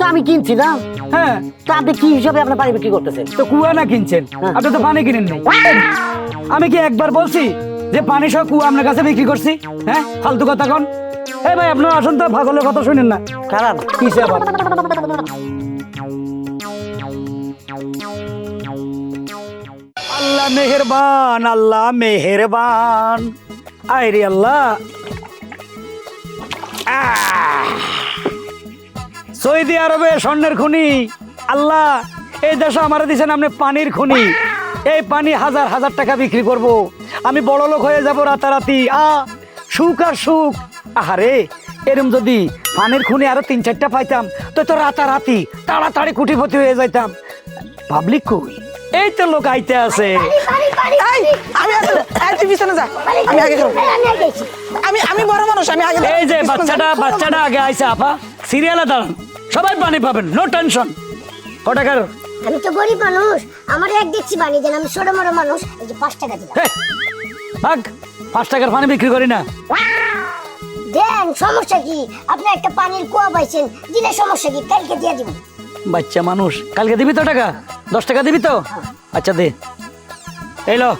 তো আমি কিনছি না। হ্যাঁ। তো আপনি কি হিসাবে আপনার পানি বিক্রি করতেছেন? তো কুয়া না কিনছেন? হ্যাঁ। আপনি তো পানি কিনেন নাই। আমি কি একবার বলছি যে পানি সহ কুয়া আপনার কাছে বিক্রি করছি? হ্যাঁ ফালতু কথা কোন। এই ভাই আপনার আসুন তো পাগলের কথা শুনেন না। খারাপ আবার? আল্লাহ মেহেরবান আল্লাহ মেহেরবান। আয় রে আল্লাহ। আহ! সৌদি আরবে স্বর্ণের খনি। আল্লাহ এই দেশে আমার দিচ্ছেন আপনি পানির খনি। এই পানি হাজার হাজার টাকা বিক্রি করব। আমি বড় লোক হয়ে যাব রাতারাতি। আ সুখ আর সুখ। আহারে এরম যদি পানির খুনি আরও তিন চারটা পাইতাম তো তো রাতারাতি তাড়াতাড়ি কুটিপতি হয়ে যাইতাম। পাবলিক কই? এই তো লোক আইতে আছে। আমি আমি বড় মানুষ আমি আগে এই যে। বাচ্চাটা বাচ্চাটা আগে আইছে আপা। সিরিয়ালে দাঁড়ান। সবাই পানি পাবেন নো টেনশন ক টাকার? আমি তো গরিব মানুষ আমার এক দেখছি বানিয়ে দেন আমি ছোট বড় মানুষ এই যে পাঁচ টাকা দিলাম। হে, ভাগ পাঁচ টাকার পানি বিক্রি করি না। দেন সমস্যা কি? আপনি একটা পানির কুয়া পাইছেন দিলে সমস্যা কি? কালকে দিয়ে দিব। বাচ্চা মানুষ কালকে দিবি তো টাকা? দশ টাকা দিবি তো? আচ্ছা দে। এই লো।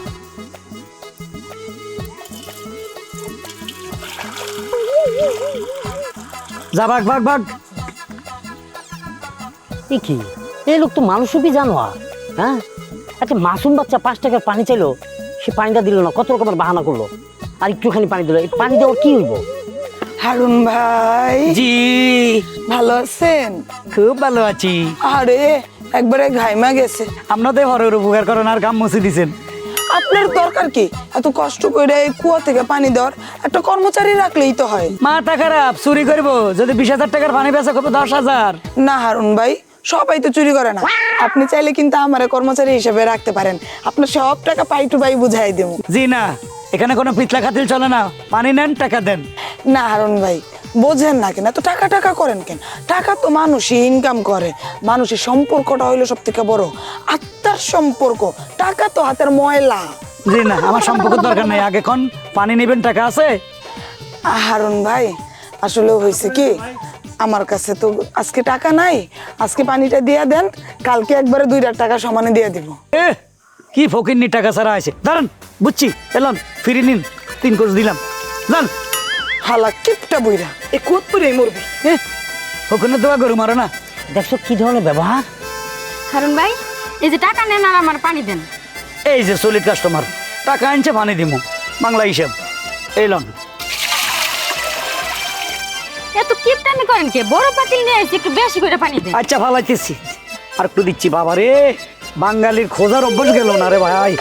যা ভাগ ভাগ ভাগ। কি? এই লোক তো মানুষই জানোয়ার হ্যাঁ? আচ্ছা মাসুম বাচ্চা পাঁচ টাকার পানি চাইলো সে পানিটা দিল না কত রকমের বাহানা করল। আর একটুখানি পানি দিল এই পানি দেওয়ার কি হইব? হারুন ভাই। জি। ভালো আছেন? খুব ভালো আছি। আরে একবারে ঘাইমা গেছে। আপনাদের হরের উপকার করেন আর কাম মুছে দিছেন। আপনার দরকার কি? এত কষ্ট করে এই কুয়া থেকে পানি দেওয়ার একটা কর্মচারী রাখলেই তো হয়। মাথা খারাপ চুরি করব। যদি বিশ হাজার টাকার পানি বেচা করব দশ হাজার। না হারুন ভাই সবাই তো চুরি করে না। আপনি চাইলে কিন্তু আমার কর্মচারী হিসেবে রাখতে পারেন। আপনার সব টাকা পাই টু পাই বুঝাই দেব। জি না এখানে কোনো পিতলা খাতিল চলে না। পানি নেন টাকা দেন। না হারুন ভাই বোঝেন না কেন এত টাকা টাকা করেন কেন? টাকা তো মানুষই ইনকাম করে। মানুষের সম্পর্কটা হইল সব থেকে বড়। আত্মার সম্পর্ক টাকা তো হাতের ময়লা। জি না আমার সম্পর্ক দরকার নাই। আগে কোন পানি নেবেন টাকা আছে? হারুন ভাই আসলে হয়েছে কি আমার কাছে তো আজকে টাকা নাই আজকে পানিটা দিয়ে দেন কালকে একবারে দুই লাখ টাকা সমানে দিয়ে দিব। এ কি ফকিরনি টাকা ছাড়া আছে? দাঁড়ান বুঝছি এলাম ফিরি নিন তিন কোচ দিলাম। যান হালা কিপটা বইরা এ কুয়াত পরে মরবি? এ ফকিরনে দোয়া গরু মারো না। দেখছ কি ধরনের ব্যবহার? হারুন ভাই এই যে টাকা নেন আর আমার পানি দেন। এই যে সলিড কাস্টমার টাকা আনছে পানি দিমু। বাংলা হিসাব। এই লন। এত কিপটামি করেন কে? বড় পাতিল নিয়ে এসে একটু বেশি করে পানি দেন। আচ্ছা ফালাইতেছি আর একটু দিচ্ছি বাবা রে। বাঙালির খোঁজার অভ্যাস গেল না রে ভাই।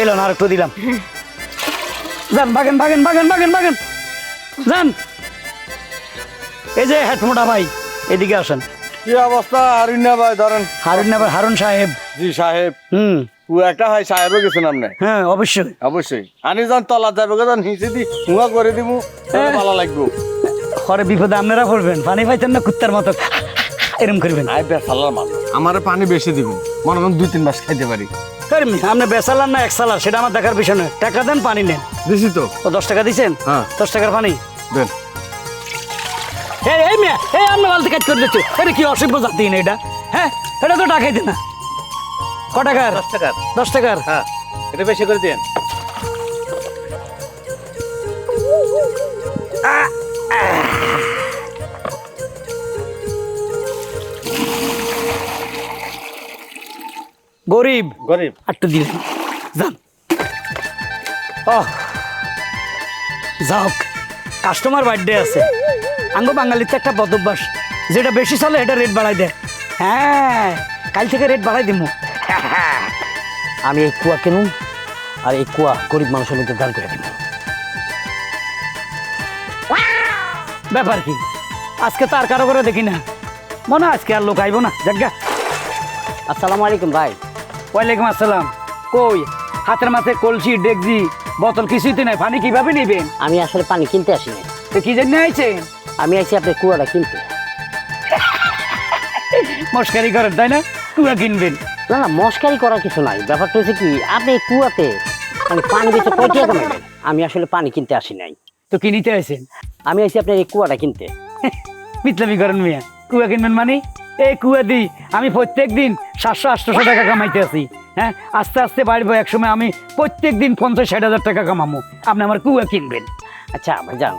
এলো না আর একটু দিলাম। যান বাগেন বাগেন বাগেন বাগেন বাগেন। যান। এই যে হেডমোটা ভাই এদিকে আসেন। কি অবস্থা? হারুন না ভাই ধরেন। হারুন না ভাই হারুন সাহেব। জি সাহেব। হুম। একটা হয় সাহেবও গেছেন আপনি হ্যাঁ অবশ্যই। অবশ্যই। আনি যান তলা যাবে হিসে দি হুয়া করে দিব হ্যাঁ। ভালো লাগবো। ঘরে বিপদে আপনারা পড়বেন পানি পাইতেন না কুত্তার মতো। এরম করবেন। আই বেসালার মাল। আমার পানি বেশি দিব মনে করেন দুই তিন মাস খাইতে পারি। করিম আপনি বেসালার না এক সালার সেটা আমার দেখার বিষয় নয়। টাকা দেন পানি নেন। দিছি তো। ও দশ টাকা দিছেন? হ্যাঁ। দশ টাকার পানি? দেন। এই এই মেয়ে এই আপনি বালতি কাজ করে দিচ্ছ। এটা কি অসভ্য জাতি না এটা? হ্যাঁ এটা তো টাকাই দেন না। ক টাকার দশ টাকার। দশ টাকার? হ্যাঁ এটা বেশি করে দেন গরিব। গরিব। একটু দিলেন। যান। ও যাওক কাস্টমার বার্থডে আছে। আঙ্গ বাঙালিতে একটা পদভ্যাস যেটা বেশি চলে এটা রেট বাড়াই দেয়। হ্যাঁ কাল থেকে রেট বাড়াই দিব আমি এই কুয়া কিনুম আর এই কুয়া গরিব মানুষের মধ্যে দান করে দিব ব্যাপার কি? আজকে তো আর কারও করে দেখি না। মনে আজকে আর লোক আইব না। জাগা আসসালামু আলাইকুম ভাই। ওয়ালাইকুম আসসালাম। কই? হাতের মাথায় কলসি ডেকজি বোতল কিছুই তো নাই। পানি কীভাবে নেবেন? আমি আসলে পানি কিনতে আসিনি। তো কি জন্য আইছে আমি আইছি আপনার কুয়াটা কিনতে। মস্কারি করেন তাই না? কুয়া কিনবেন। না না মস্কারি করার কিছু নাই। ব্যাপারটা হচ্ছে কি আপনি কুয়াতে মানে পানি বেচে কয় টাকা কামাইবেন আমি আসলে পানি কিনতে আসি নাই। তো কি নিতে আছেন আমি আসি আপনার এই কুয়াটা কিনতে। মিতলামি করেন মিয়া কুয়া কিনবেন মানে? এই কুয়া দি আমি প্রত্যেক দিন সাতশো আটশোশো টাকা কামাইতে আসি হ্যাঁ? আস্তে আস্তে বাড়বো একসময় আমি প্রত্যেক দিন পঞ্চাশ ষাট হাজার টাকা কামাবো আপনি আমার কুয়া কিনবেন। আচ্ছা ভাইজান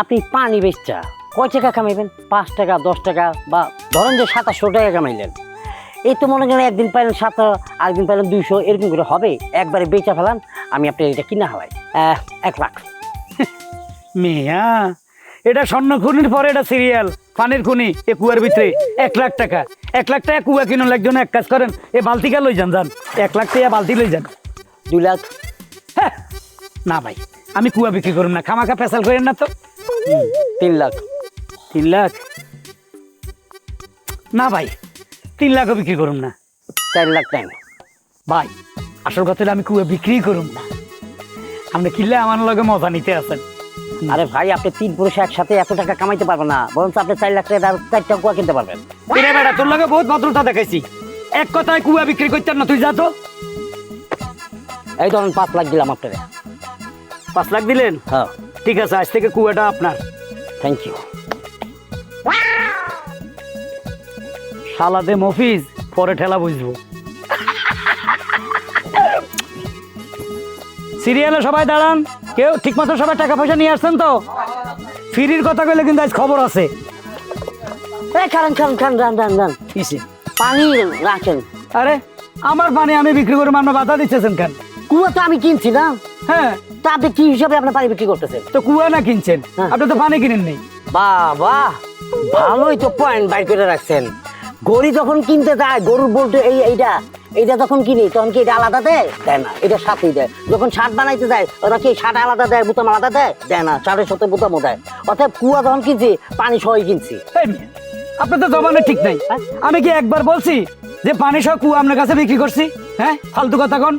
আপনি পানি বেচটা কয় টাকা কামাইবেন? পাঁচ টাকা দশ টাকা বা ধরেন যে সাতাশশো টাকা কামাইলেন। এই তো মনে করেন একদিন পাইলেন সাতশো আরেকদিন পাইলেন দুইশো এরকম করে হবে। একবারে বেচা ফেলান আমি আপনার এটা কিনা হালাই। এক লাখ। মিয়া এটা স্বর্ণ খুনির পরে এটা সিরিয়াল পানির খুনি এ কুয়ার ভিতরে এক লাখ টাকা। এক লাখ টাকা কুয়া কিনুন একজন এক কাজ করেন এ বালতিকা লই যান যান। এক লাখ টাকা বালতি লই যান। দুই লাখ। হ্যাঁ না ভাই আমি কুয়া বিক্রি করুন না খামাখা পেশাল করেন না তো। তিন লাখ। তিন লাখ? না ভাই তিন লাখও বিক্রি করুন না। চার লাখ টাইম ভাই আসল কথা আমি কুয়া বিক্রি করুন না। আপনি কিনলে আমার লগে মজা নিতে আছেন। আরে ভাই আপনি তিন পুরুষ একসাথে এত টাকা কামাইতে পারবেন না। বরঞ্চ আপনি চার লাখ টাকা আর চারটা কুয়া কিনতে পারবেন। এরে বেটা তোর লগে বহুত ভদ্রতা দেখাইছি। এক কথায় কুয়া বিক্রি করতেন না তুই যা তো। এই ধরেন পাঁচ লাখ দিলাম আপনারে। পাঁচ লাখ দিলেন? হ্যাঁ। ঠিক আছে আজ থেকে কুয়াটা আপনার। থ্যাংক ইউ সালাদে মফিজ পরে ঠেলা বুঝব। সিরিয়ালে সবাই দাঁড়ান কেউ ঠিক মতো সবাই টাকা পয়সা নিয়ে আসছেন তো? ফ্রির কথা কইলে কিন্তু আজ খবর আছে। খান খান খান রান রান রান। কিসে? পানি রাখেন। আরে আমার পানি আমি বিক্রি করে আপনার বাধা দিচ্ছেন কেন? কুয়া তো আমি কিনছি না। হ্যাঁ। তা আপনি কি হিসাবে আপনার পানি বিক্রি করতেছেন? তো কুয়া না কিনছেন? হ্যাঁ। আপনি তো পানি কিনেন নেই বাবা ভালোই তো পয়েন্ট বাইর করে রাখছেন। গরু যখন কিনতে যায় গরুর বলতে এই এইটা এইটা যখন কিনি তখন কি এটা আলাদা দেয়? দেয় না এটা সাথেই দেয়। যখন শার্ট বানাইতে যায় ওরা কি শার্ট আলাদা দেয় বুতাম আলাদা দেয়? দেয় না শার্টের সাথে বুতামও দেয়। অর্থাৎ কুয়া যখন কিনছি পানি সহই কিনছি। তো জবানে ঠিক নাই হ্যাঁ? আমি কি একবার বলছি যে পানি সহ কুয়া আপনার কাছে বিক্রি করছি? হ্যাঁ? ফালতু কথা কোন।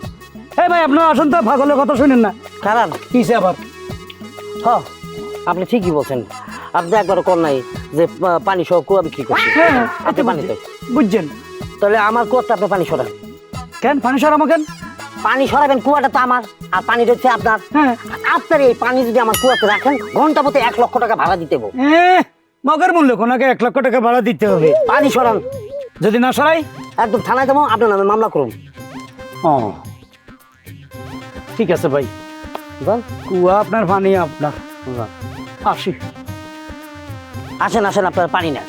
এই ভাই আপনার আসুন তো পাগলের কথা শুনেন না। কারণ কিসে আবার? হ আপনি ঠিকই বলছেন। আপনি একবার কর নাই। যে পানি সহ কুয়া বিক্রি করছি। হ্যাঁ আপনি পানি তো বুঝছেন। তাহলে আমার কুয়াটা আপনি পানি সরান কেন পানি সরামো কেন? পানি সরাবেন কুয়াটা তো আমার আর পানিটা হচ্ছে আপনার। হ্যাঁ। আপনার এই পানি যদি আমার কুয়াতে রাখেন ঘণ্টা প্রতি এক লক্ষ টাকা ভাড়া দিতে হবে। মগের মূল্য কোনাকে এক লক্ষ টাকা ভাড়া দিতে হবে। পানি সরান। যদি না সরাই? একদম থানায় দেবো আপনার নামে মামলা করুন। ও। ঠিক আছে ভাই। বল কুয়া আপনার পানি আপনার। আসি। আসেন আসেন আপনার পানি নেন।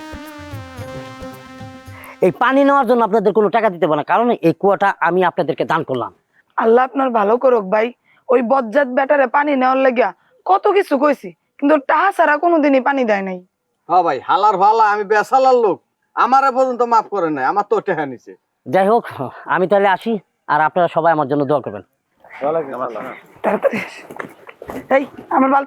এই পানি নেওয়ার জন্য আপনাদের কোনো টাকা দিতে না কারণ এই কুয়াটা আমি আপনাদেরকে দান করলাম। আল্লাহ আপনার ভালো করুক ভাই। ওই বজ্জাত ব্যাটারে পানি নেওয়ার লাগিয়া কত কিছু কইছি কিন্তু টাহা ছাড়া কোনোদিনই পানি দেয় নাই। হ্যাঁ ভাই হালার ভালা আমি বেসালার লোক। আমারে পর্যন্ত মাফ করে নাই আমার তো টেহা নিছে। যাই হোক আমি তাহলে আসি আর আপনারা সবাই আমার জন্য দোয়া করবেন। তাড়াতাড়ি আসে। এই আমার বাল